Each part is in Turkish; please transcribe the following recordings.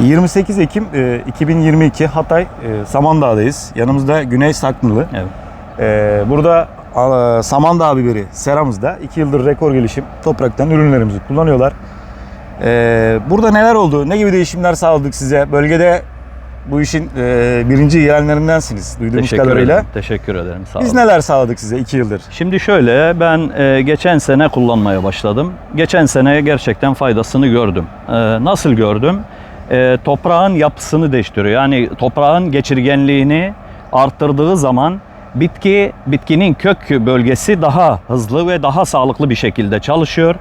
28 Ekim e, 2022 Hatay e, Samandağ'dayız. Yanımızda Güney Saklılı. Evet. E, burada Samandağ biberi seramızda 2 yıldır rekor gelişim topraktan ürünlerimizi kullanıyorlar. E, burada neler oldu? Ne gibi değişimler sağladık size? Bölgede bu işin e, birinci yeğenlerindensiniz duyduğumuz Teşekkür kadarıyla. ederim. Teşekkür ederim. Sağ Biz olun. neler sağladık size 2 yıldır? Şimdi şöyle ben e, geçen sene kullanmaya başladım. Geçen sene gerçekten faydasını gördüm. E, nasıl gördüm? E, toprağın yapısını değiştiriyor. Yani toprağın geçirgenliğini arttırdığı zaman bitki bitkinin kök bölgesi daha hızlı ve daha sağlıklı bir şekilde çalışıyor.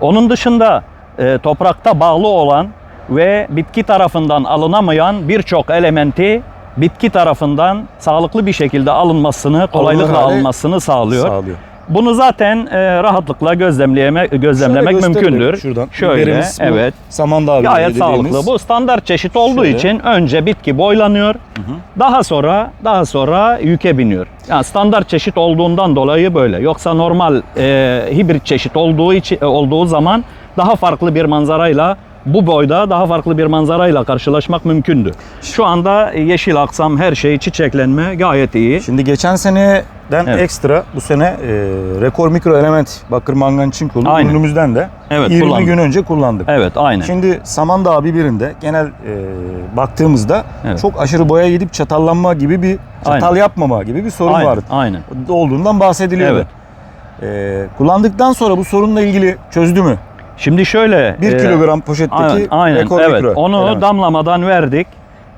Onun dışında e, toprakta bağlı olan ve bitki tarafından alınamayan birçok elementi bitki tarafından sağlıklı bir şekilde alınmasını, kolaylıkla alınmasını sağlıyor. Sağlıyor. Bunu zaten e, rahatlıkla gözlemleyeme, gözlemlemek mümkündür. Şuradan. Şöyle, evet. Samandağ biberi Gayet dediğimiz. sağlıklı. Bu standart çeşit olduğu Şöyle. için önce bitki boylanıyor. Daha sonra daha sonra yüke biniyor. Yani standart çeşit olduğundan dolayı böyle. Yoksa normal e, hibrit çeşit olduğu için e, olduğu zaman daha farklı bir manzarayla bu boyda daha farklı bir manzarayla karşılaşmak mümkündü. Şu anda yeşil aksam her şey çiçeklenme gayet iyi. Şimdi geçen seneden Evet. ekstra bu sene e, rekor mikro element bakır mangan çinkolu Aynen. ürünümüzden de Evet, 20 kullandık. gün önce kullandık. Evet aynen. Şimdi Samandağ biberinde genel e, baktığımızda Evet. çok aşırı boya gidip çatallanma gibi bir çatal Aynen. yapmama gibi bir sorun aynen, vardı. aynen. Olduğundan bahsediliyordu. E, kullandıktan sonra bu sorunla ilgili çözdü mü? Şimdi şöyle 1 e, kilogram poşetteki Aynen, aynen rekor evet. mikro Onu element. damlamadan verdik.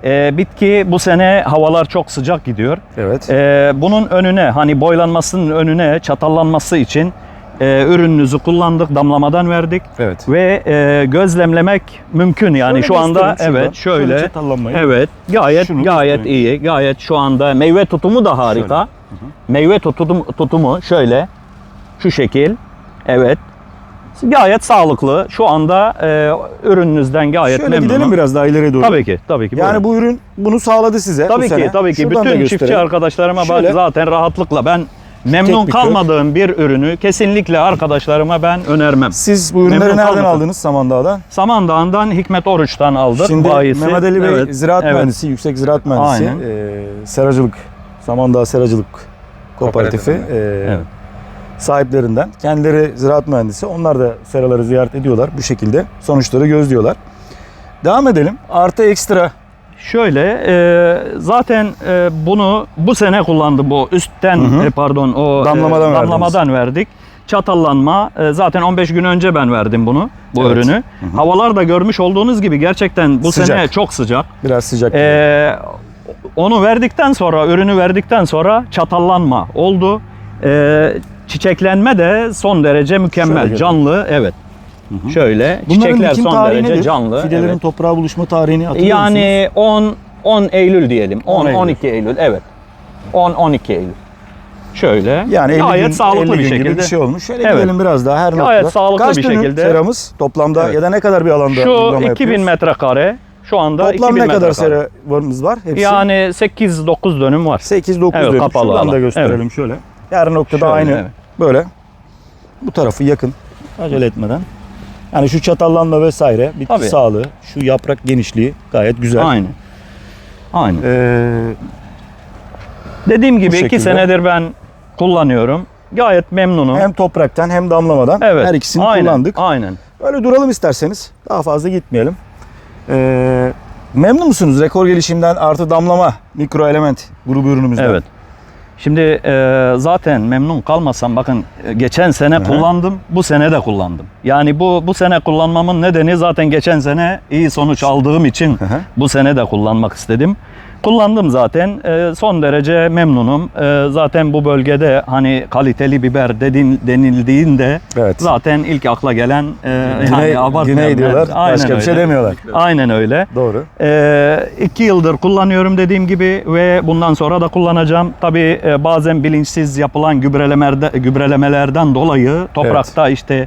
Ee, bitki bu sene havalar çok sıcak gidiyor. Evet. Ee, bunun önüne hani boylanmasının önüne çatallanması için e, ürününüzü kullandık, damlamadan verdik evet. ve e, gözlemlemek mümkün yani Şöyle şu anda evet şöyle, çatallanmayı. evet gayet Şunu gayet iyi gayet şu anda meyve tutumu da harika meyve tutum, tutumu şöyle şu şekil evet gayet sağlıklı şu anda e, ürününüzden gayet Şöyle memnunum. gidelim biraz daha ileriye doğru. Tabii ki, tabii ki. Yani buyurun. bu ürün bunu sağladı size bu tabii sene. ki, tabii ki. Şuradan da Bütün çiftçi gösterelim. arkadaşlarıma bak Şöyle. zaten rahatlıkla ben memnun kök. kalmadığım bir ürünü kesinlikle arkadaşlarıma ben önermem. Siz bu ürünleri Memnun nereden kalmadım. aldınız Samandağ'dan? Samandağ'dan Hikmet Oruç'tan aldık. Şimdi bayisi. Mehmet Ali Bey Evet, ziraat evet. mühendisi, yüksek ziraat mühendisi, Aynen. e, seracılık, Samandağ Seracılık Kooperatifi e, Evet. Sahiplerinden. Kendileri ziraat mühendisi. Onlar da seraları ziyaret ediyorlar bu şekilde. Sonuçları gözlüyorlar. Devam edelim. Artı ekstra. Şöyle e, zaten e, bunu bu sene kullandı bu üstten Hı hı. e, pardon o e, Damlamadan damlamadan verdik. Çatallanma e, zaten 15 gün önce ben verdim bunu bu Evet. ürünü. Havalar da görmüş olduğunuz gibi gerçekten bu Sıcak. sene çok sıcak. Biraz sıcak. Ee, onu verdikten sonra, ürünü verdikten sonra çatallanma oldu. Ee, çiçeklenme de son derece Şöyle mükemmel, gelin. canlı. Evet. Şöyle Bunların çiçekler dikim son tarihi derece nedir? canlı. Fidelerin evet. toprağa buluşma tarihini hatırlıyor musunuz? Yani 10 10 Eylül diyelim. 10 10 Eylül. 12 Eylül. Evet. 10 12 Eylül. Şöyle. Yani 50 gayet gün, sağlıklı 50 bir gün gibi şekilde. bir şey olmuş. Şöyle Evet. gidelim biraz daha her Gayet noktada. sağlıklı Kaç bir şekilde. seramız toplamda Evet. ya da ne kadar bir alanda Şu uygulama 2000 yapıyoruz? metrekare. Şu anda Toplam 2000 ne kadar metrekare. seramız var? Hepsi. Yani 8-9 dönüm var. 8-9 Evet, dönüm. kapalı Şuradan alan. da gösterelim şöyle. Her noktada Şöyle, aynı evet. Böyle. Bu tarafı yakın. Acele etmeden. Yani şu çatallanma vesaire, bitki Tabii. sağlığı, şu yaprak genişliği gayet güzel. Aynen. Aynen. Ee, Dediğim gibi şekilde. iki senedir ben kullanıyorum. Gayet memnunum. hem topraktan hem damlamadan evet. her ikisini aynen, kullandık. Aynen. Öyle duralım isterseniz. Daha fazla gitmeyelim. Ee, memnun musunuz rekor gelişimden artı damlama mikro element grubu ürünümüzden? Evet. Şimdi e, zaten memnun kalmasam bakın e, geçen sene hı. kullandım, bu sene de kullandım. Yani bu bu sene kullanmamın nedeni zaten geçen sene iyi sonuç aldığım için hı. bu sene de kullanmak istedim. Kullandım zaten. E, son derece memnunum. E, zaten bu bölgede hani kaliteli biber dedin, denildiğinde Evet. zaten ilk akla gelen e, Güney, yani güney diyorlar. Aynen başka bir şey öyle. demiyorlar. Aynen öyle. Doğru. Ee, iki yıldır kullanıyorum dediğim gibi ve bundan sonra da kullanacağım. Tabii e, bazen bilinçsiz yapılan gübrelemerde, gübrelemelerden dolayı toprakta işte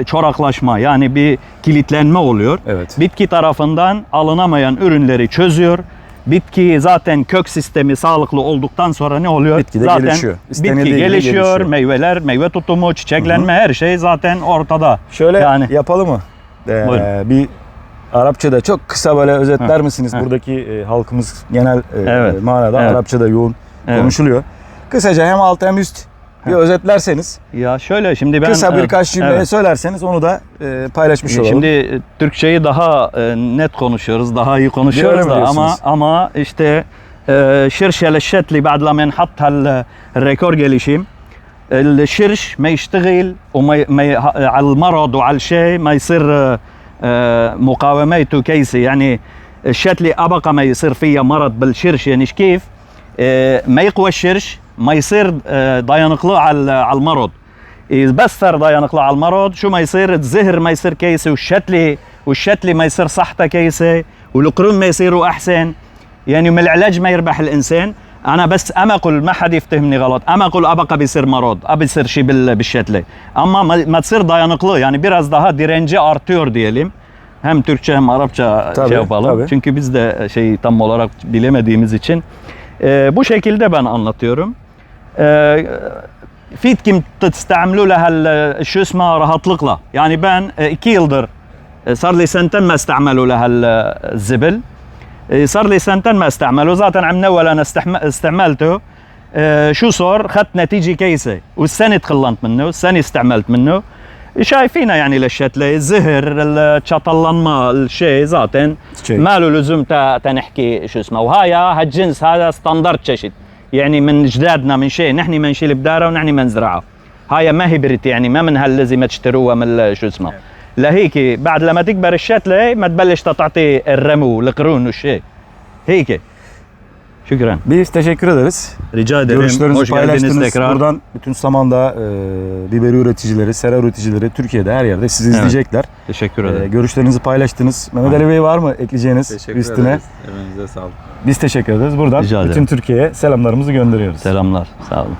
e, çoraklaşma yani bir kilitlenme oluyor. Evet. Bitki tarafından alınamayan ürünleri çözüyor. Bitki zaten kök sistemi sağlıklı olduktan sonra ne oluyor? Bitki de zaten gelişiyor. İstenildiği Bitki gelişiyor, gelişiyor. meyveler, meyve tutumu, çiçeklenme her şey zaten ortada. Şöyle Yani- yapalım mı? Ee, Buyurun. bir Arapçada çok kısa böyle özetler Heh, misiniz? heh. Buradaki e, halkımız genel e, Evet, manada evet. Arapçada yoğun Evet. konuşuluyor. Kısaca hem alt hem üst bir özetlerseniz, Ya şöyle şimdi ben kısa e, birkaç cümle evet. söylerseniz onu da e, paylaşmış olalım. Şimdi e, Türkçeyi daha e, net konuşuyoruz, daha iyi konuşuyoruz Öyle mi da ama diyorsunuz? ama işte شرش الشتلي بعد لما نحط هالريكور gelişim الشرش ما يشتغل وما ي- ما ي- على المرض وعلى الشيء ما يصير آه، آه، مقاومته كيسه يعني الشتلي ابقى ما يصير فيها مرض بالشرش يعني إيش كيف آه، ما يقوى الشرش ما يصير آه، dayanıklı على المرض. صار dayanıklı على المرض شو ما يصير؟ الزهر ما يصير كيسه والشتلي والشتلي ما يصير صحته كيسه والقرون ما يصيروا أحسن. يعني من العلاج ما يربح الإنسان. أنا بس اما أقول ما حد يفتهمني غلط. اما أقول ابقى بيصير مرض ابى يصير شيء بال- بالشتله ama ما, ما تصير dayanıklı yani biraz daha direnci artıyor diyelim hem Türkçe hem Arapça Tabii, şey yapalım tabii. çünkü biz de şey tam olarak bilemediğimiz için Ee, bu şekilde ben anlatıyorum Ee, فيدكم تستعملوا لها شو اسمها rahatlıkla yani ben e, iki yıldır e, صار لي سنتين ما استعملوا لها ال- الزبل. صار لي سنتين ما استعمله زاتن عم نول أنا استعملته آه، شو صار؟ اخذت نتيجة كيسة. والسنة تخلنت منه السنة استعملت منه شايفينها يعني للشتلة. الزهر الشطلنما الشيء شيء. ما له لزوم تنحكي شو اسمه. وهاي هالجنس هذا ستاندرد ششت يعني من جدادنا من شيء نحن ما نشيل بدارة ونحن ما نزرعه هاي ما هي بريت يعني ما من هالذي ما تشتروها من شو اسمه. لهيك بعد لما تكبر الشتلة ما تبلش تعطي الرمو القرون والشيء. هيك. Şükran. Biz teşekkür ederiz. Rica ederim. Görüşlerinizi Hoş paylaştınız. Tekrar. Buradan bütün Samandağ e, biberi üreticileri, sera üreticileri Türkiye'de her yerde sizi evet. izleyecekler. Teşekkür e, ederim. E, görüşlerinizi paylaştınız. Mehmet Ali Bey var mı ekleyeceğiniz teşekkür üstüne? Ederiz. Evinize sağlık. Biz teşekkür ederiz. Buradan Rica bütün Türkiye'ye selamlarımızı gönderiyoruz. Selamlar. Sağ olun.